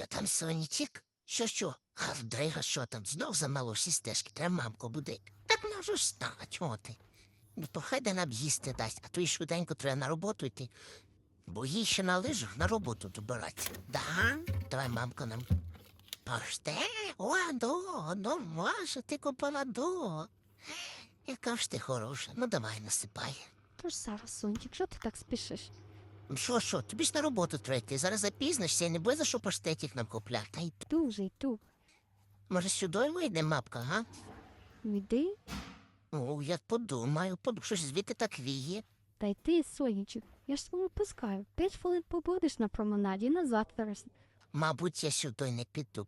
Що там, сонечек? Що що? А що там? Знов замало всі стежки, треба мамку будити. Так можу ж стати, чого ти? Ну, то хай де нам їсти дасть, а то й швиденько треба на роботу йти. Бо їй ще на лижах на роботу добиратися. Да? Давай, мамка, нам паште. О, до, ну, Маша, ти купила до. Яка ж ти хороша. Ну, давай, насипай. Тож зараз, сончик, що ти так спішиш? Що, що, тобі ж на роботу треба йти. Зараз запізнишся і не буде за що паштетів нам купляти. Та й Дуже йду. Може, сюди вийде мапка, га? Йди, Ну, я подумаю, подумаю, щось звідти так віє. та й ти, сонечок. Я ж тебе пускаю. П'ять хвилин побудеш на променаді і назад зараз. Мабуть, я сюди не піду.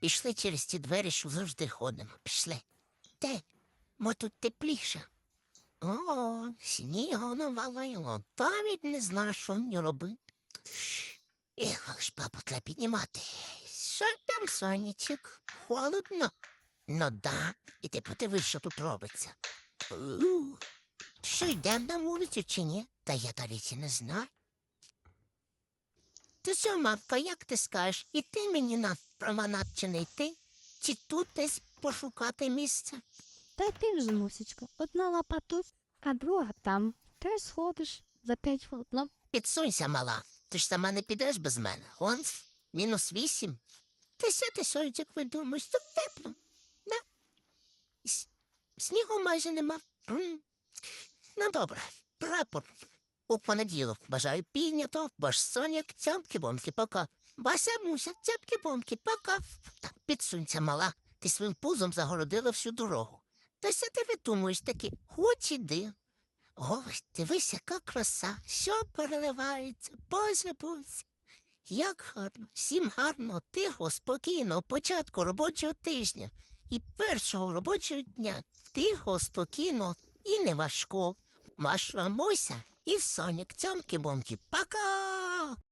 Пішли через ті двері, що завжди ходимо. Пішли. Де? Мо тут тепліше. О, снігу навалило. Навіть не знаю, що мені робити. Ех, ж бабу треба піднімати. Що там, сонечок? Холодно? Ну да, і ти подивись, що тут робиться. Що йдемо на вулицю чи ні? Та я навіть і не знаю. Ти що, мавка, як ти скажеш, іти мені на променад чи не йти? Чи тут десь пошукати місце? Та ти вже, мусечка. Одна лапа тут, а друга там. Ти сходиш за п'ять хвилин. Ну, Підсунься, мала. Ти ж сама не підеш без мене. Он мінус вісім. Ти сяти сьогодні, як ви думаєш, тут тепло. Да? Снігу майже нема. Ну добре, прапор. У понеділок бажаю піднято, баш соняк, цямки бомки, пока. Бася муся, цямки бомки, пока. Так, підсунься, мала. Ти своїм пузом загородила всю дорогу. Та ся ти видумуєш таки, хоч іди. Ой, дивись, яка краса, що переливається, боже боже. Як гарно, всім гарно, тихо, спокійно, початку робочого тижня і першого робочого дня. Тихо, спокійно і не важко. Ваша Мося і Сонік цьомки-бомки. Пока!